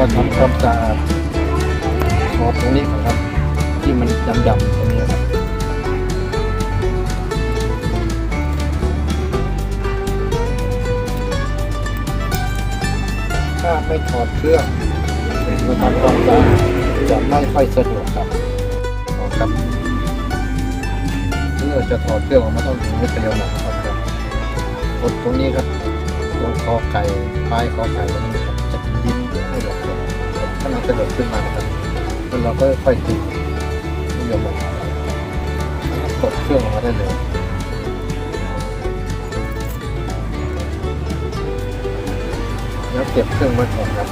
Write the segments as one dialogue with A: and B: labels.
A: ก็ทำความสะอาดขอบตรงนี้ก่อนครับ ที่มันดำๆตรงนี้ครับถ้าไม่ถอดเครื่องมาทำความสะอาดจะไม่ค่อยสะดวกครับออกครับเมื่อจะถอดเครื่องออกมาต้องถึงไม่เปรียวหนะครับครับกดตรงนี้ครับตรงคอไก่ปลายคอไก่ตรงนี้ครับ มันกระโดดขึ้นมานะครับแล้วเราก็ค่อยตีไม่ยมลบแล้วก็กดเครื่องออกมาได้เลยแล้วเก็บเครื่องไว้ก่อนครับ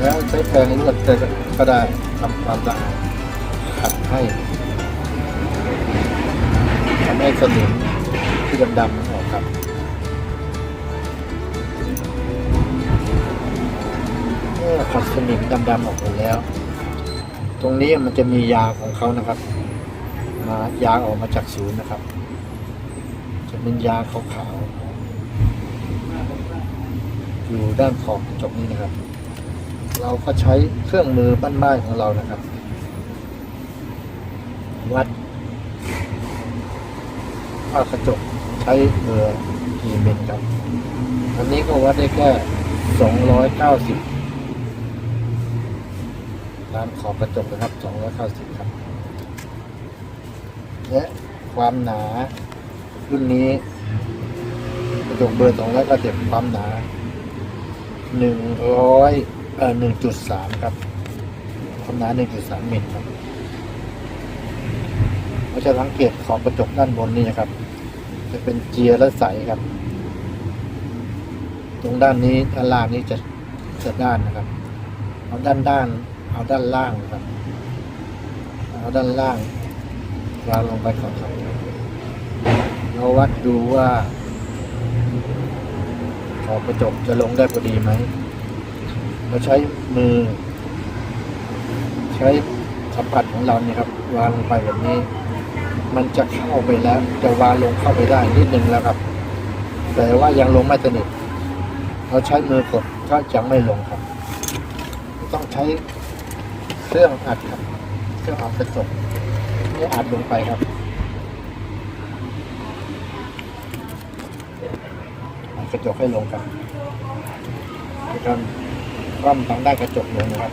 A: แล้วใช้แปรงนวดก็ได้ทำความสะอาดขัดให้ทำให้สนิมที่ดำๆ ออกครับเมื่อขัดสนิมดำๆออกหมดแล้ว ตรงนี้มันจะมียาของเขานะครับ มายาออกมาจากศูนย์นะครับ จะเป็นยาขาวๆอยู่ด้านขอบกระจกนี้นะครับ เราก็ใช้เครื่องมือบ้านๆของเรานะครับ วัดว่ากระจกใช้เบอร์กี่เมิลครับอันนี้ก็วัดได้แค่290 ตามขอบกระจกนะครับ290ครับและความหนารุ่นนี้กระจกเบอร์สองร้อยเก้าสิบความหนาหนึ่งร้อยเอ่อหนึ่งจุดสามครับ ความหนาหนึ่งจุดสามมิลครับเราจะสังเกตขอบกระจกด้านบนนี่นะครับ จะเป็นเจียร์และใสครับ ตรงด้านนี้ด้านล่างนี้จะจะด้านนะครับเอาด้านด้าน เอาด้านล่างนะครับ เอาด้านล่างวางลงไปก่อนครับเราวัดดูว่าขอบกระจกจะลงได้พอดีไหม เราใช้มือ ใช้สัมผัสของเราเนี่ยครับ วางลงไปแบบนี้ มันจะเข้าไปแล้ว จะวางลงเข้าไปได้นิดนึงแล้วครับ แต่ว่ายังลงไม่สนิท เราใช้มือกดก็ยังไม่ลงครับ ต้องใช้ เครื่องอัดครับ เครื่องอัดกระจกนี่อัดลงไปครับอัดกระจกให้ลงครับนะครับคว่ำทางด้านกระจกลงนะครับ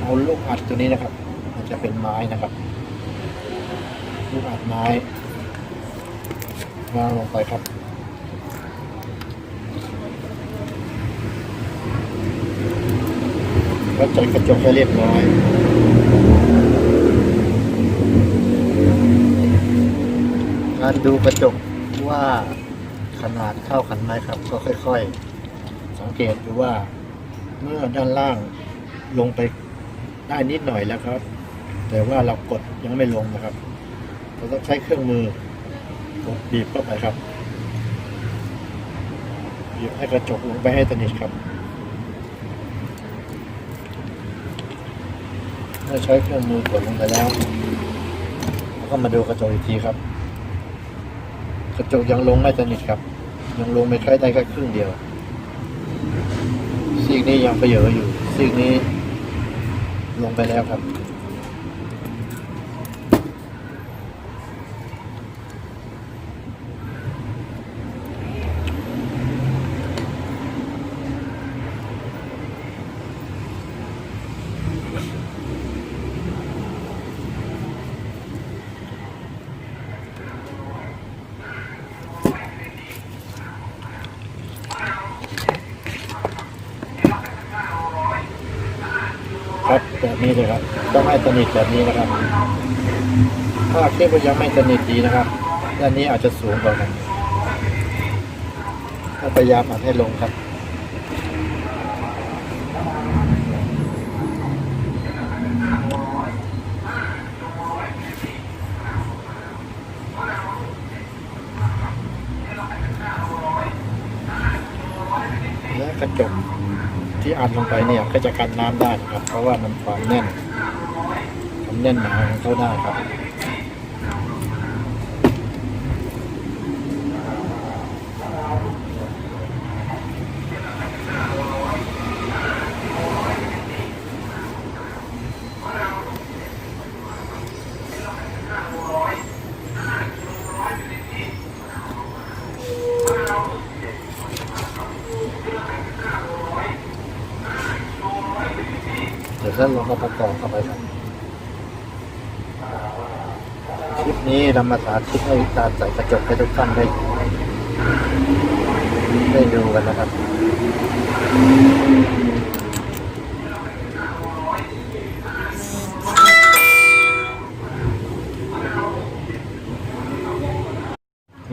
A: เอาลูกอัดตัวนี้นะครับ มันจะเป็นไม้นะครับ ลูกอัดไม้วางลงไปครับ แล้วจัดกระจกให้เรียบร้อยการดูกระจกว่าขนาดเท่ากันไหมครับ ก็ค่อยๆ สังเกตดูว่าเมื่อด้านล่างลงไปได้นิดหน่อยแล้วครับ แต่ว่าเรากดยังไม่ลงนะครับ เราต้องใช้เครื่องมือกดบีบเข้าไปครับบีบให้กระจกลงไปให้สนิทครับ เมื่อใช้เครื่องมือกดลงไปแล้วแล้วก็มาดูกระจกอีกทีครับ กระจกยังลงไม่สนิทครับ ยังลงไม่ค่ได้แค่ครึ่งเดียวซีกนี้ยังไปเหยอะอยู่ซีกนี้ลงไปแล้วครับ ครับแบบนี้เลยครับ ต้องให้สนิทแบบนี้นะครับ ถ้าคิดว่ายังไม่สนิทดีนะครับด้านนี้อาจจะสูงกว่ากันก็พยายามอัดให้ลงครับและกระจก ที่อัดลงไปเนี่ยก็จะกันน้ำได้ครับ เพราะว่ามันความแน่นความแน่นหนาของเขาได้ครับ
B: เรื่
A: องของประกอบเข้าไปครับคลิปนี้นำมาสาธิตให้การใส่กระจกให้ทุกท่านได้ได้ดูกันนะครับ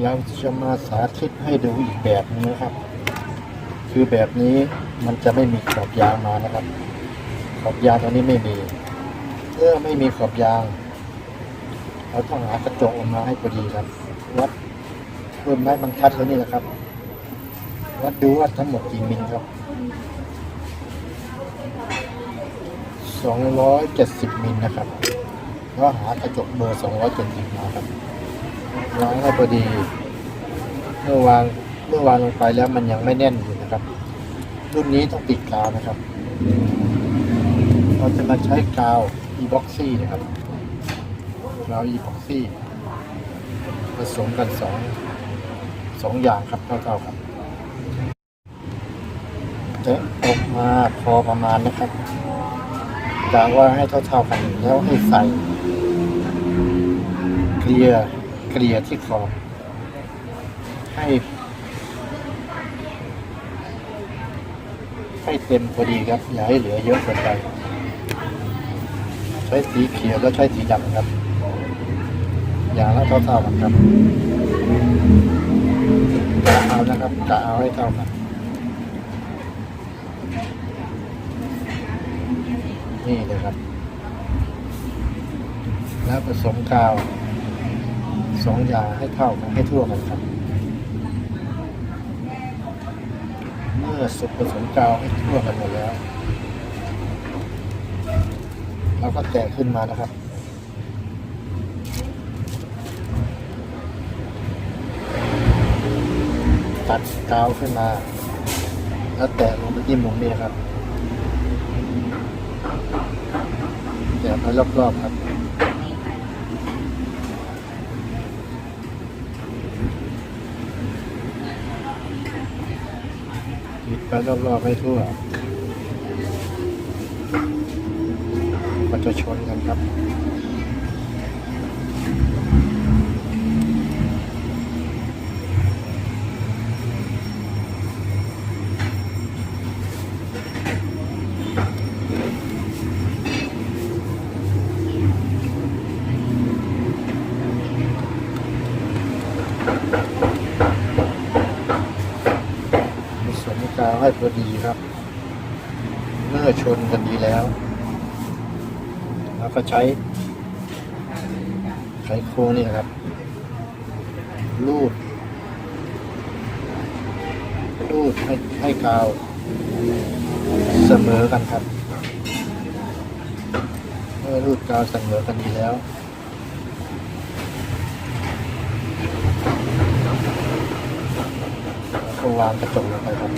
A: เราจะมาสาธิตให้ดูอีกแบบนึงนะครับ คือแบบนี้มันจะไม่มีขอบยางมานะครับ อบยางตัวนี้ไม่มีเมื่อไม่มีขอบยาง เราต้องหากระจกออกมาให้พอดีครับวัดเพิ่มไม้บรรทัดแล้วนี่แหละครับ วัดดูว่าทั้งหมดกี่มิลครับ270มิลนะครับแล้วหากระจกเบอร์270มาครับวางให้พอดีเมื่อวางเมื่อวางลงไปแล้วมันยังไม่แน่นอยู่นะครับ รุ่นนี้ต้องติดกาวนะครับ เราจะมาใช้กาว e-boxy นะครับกาว e-boxy ผสมกันสองสองอย่างครับเท่าๆครับจะออกมาพอประมาณนะครับกะว่าให้เท่าๆกันแล้วให้ใส่เกลียร์เกลียร์ที่ขอบให้ให้เต็มพอดีครับ อย่าให้เหลือเยอะเกินไป ใช้สีเขียวแล้วใช้สีดำครับอย่างละเท่าๆกันครับกะเอานะครับกะเอาให้เท่ากันนี่เลยครับ แล้วผสมกาวสองอย่างให้เท่ากันให้ทั่วกันครับ เมื่อสุกผสมกาวให้ทั่วกันหมดแล้ว เราก็แกะขึ้นมานะครับ ตัดกาวขึ้นมา แล้วแตะลงไปที่มุมนี้ครับแตะไปรอบๆครับปิดไปรอบๆให้ทั่ว มัน จะชนกันครับผสมกาวให้พอดีครับ เมื่อชนกันดีแล้ว ก็ใช้ ไขโครงนี่ครับรูดรูดให้ให้กาว เสมอกันครับเมื่อรูดกาวเสมอกันดีแล้วแล้วก็วางกระจกลงไปครับ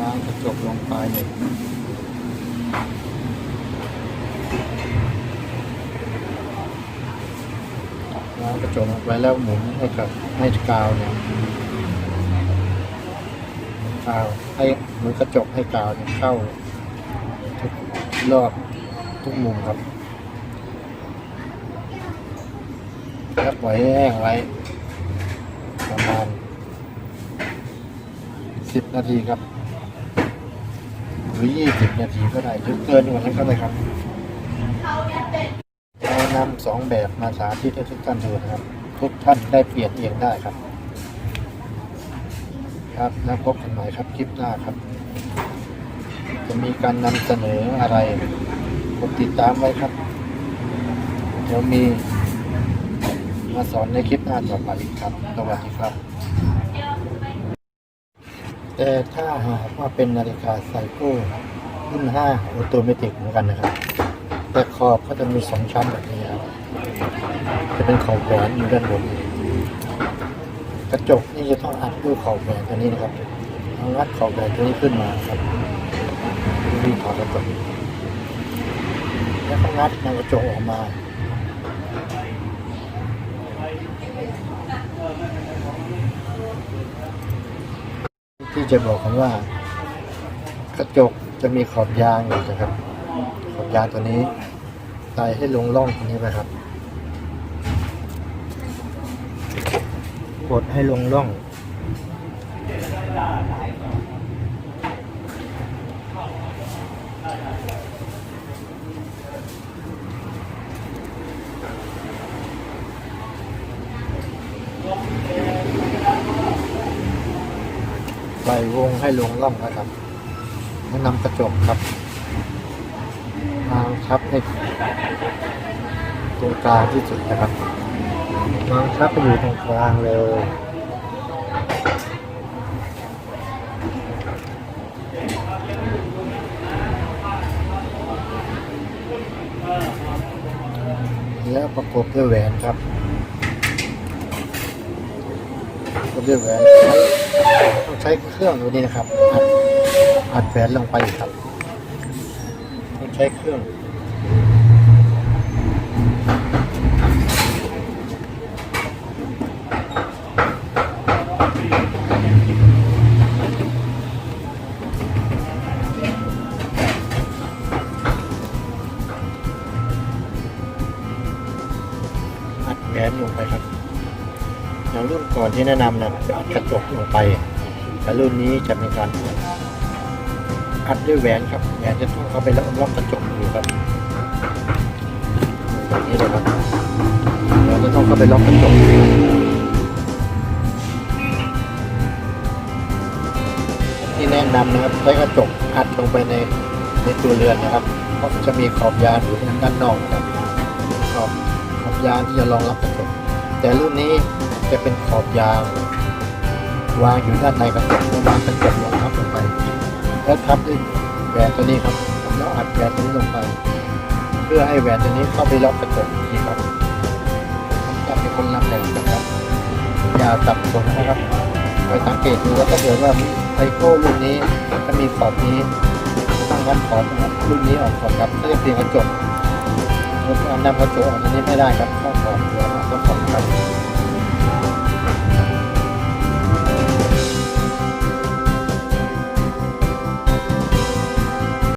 A: วางกระจกลงไปเนี่ง กระจกไปแล้วหมุนให้กับให้กาวเนี่ยกาวให้หมุนกระจกให้กาวเนี่ยเข้าทุกรอบทุกมุมครับแล้วปล่อยให้แห้งไว้ ประมาณสิบนาทีครับ หรือยี่สิบนาทีก็ได้หรือเกินกว่านั้นก็ได้ครับ นำสองแบบมาสาธิตให้ทุกท่านดูนะครับ ทุกท่านได้เปลี่ยนเองได้ครับ ครับแล้วพบกันใหม่ครับคลิปหน้าครับ จะมีการนำเสนออะไรกดติดตามไว้ครับ เดี๋ยวมีมาสอนในคลิปหน้าต่อไปอีกครับ สวัสดีครับ แต่ถ้าหากว่าเป็นนาฬิกาไซโก้รุ่น5ออโตเมติกเหมือนกันนะครับ แต่ขอบก็จะมีสองชั้นแบบนี้ครับ จะเป็นขอบแหวนอยู่ด้านบนกระจกนี่จะต้องอัดด้วยขอบแหวนตัวนี้นะครับเอางัดขอบแหวนตัวนี้ขึ้นมาครับที่ขอบกระจกแล้วก็งัดนำกระจกออกมาที่จะบอกกันว่ากระจกจะมีขอบยางอยู่นะครับ ยาตัวนี้ส่ให้ลงร่องตรงนี้ไปครับ กดให้ลงร่อง ใส่วงให้ลงร่องนะครับแนะนำกระจกครับ มางชับให้ตรงกลางที่สุดนะครับมางชับไปอยู่ตรงกลางเลยแล้วประกบด้วยแหวนครับประกบด้วยแหวนต้องใช้เครื่องตัวนี้นะครับอัดอัดแหวนลงไปครับ ช้เครื่องอัดแหวนลงไปครับอย่างรุ่นก่อนที่แนะนำนะอัดกระจกลงไปแต่รุ่นนี้จะเป็นการ อัดด้วยแหวนครับแหวนจะต้องเข้าไปล็อกล็อกกระจกอยู่ครับแบบนี้เลยครับแหวนจะต้องเข้าไปล็อกกระจกที่แนะนำนะครับใช้กระจกอัดลงไปในในตัวเรือนนะครับเพราะจะมีขอบยางอยู่ด้านนอกครับขอบขอบยางที่จะรองรับกระจกแต่รุ่นนี้จะเป็นขอบยางวางอยู่ด้านในกระจกวางกระจกลงทับ แล้วทับด้วยแหวนตัวนี้ครับแล้วอัดแหวนตัวนี้ลงไป เพื่อให้แหวนตัวนี้เข้าไปล็อกกระจกนี่ครับจะเป็นคนรับแหวนนะครับ อย่าสับสนนะครับไปสังเกตดูว่าถ้าเกิดว่าไทโก้รุ่นนี้จะมีขอบนี้ต้องงัดขอบนะครับรุ่นนี้ออกก่อนครับถ้าจะเปลี่ยนกระจกรถนำกระจกออกอันนี้ไม่ได้ครับต้องถอดหัวต้องถอดครับ